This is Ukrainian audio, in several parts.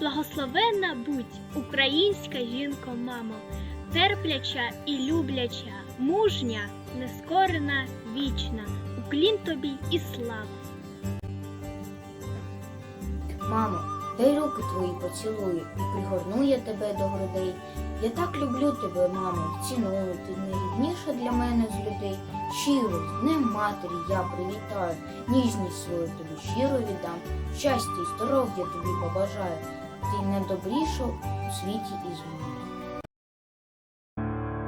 Благословенна будь, українська жінко, мамо, терпляча і любляча, мужня, нескорена, вічна, уклін тобі і слава. Мамо, дай руки твої поцілую і пригорну я тебе до грудей. Я так люблю тебе, мамо, ціную, ти найрідніша для мене з людей. Щиро, Днем матері я привітаю, ніжність свою тобі щиро віддам. Щастя і здоров'я тобі побажаю, ти найдобріша у світі із мене.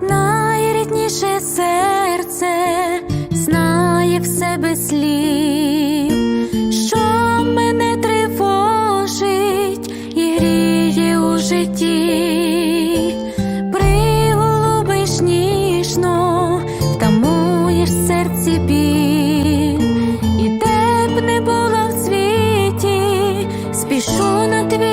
Найрідніше серце знає в себе слів, що мене тривожить і гріє у житті, приголубиш ніжно, втамуєш серці біль, і де б не була в світі, спішу на твій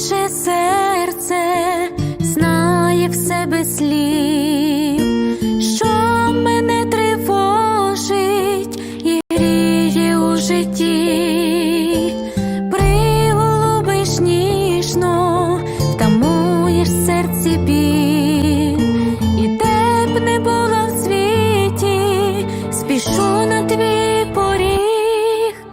Найрідніше серце знає в себе слів,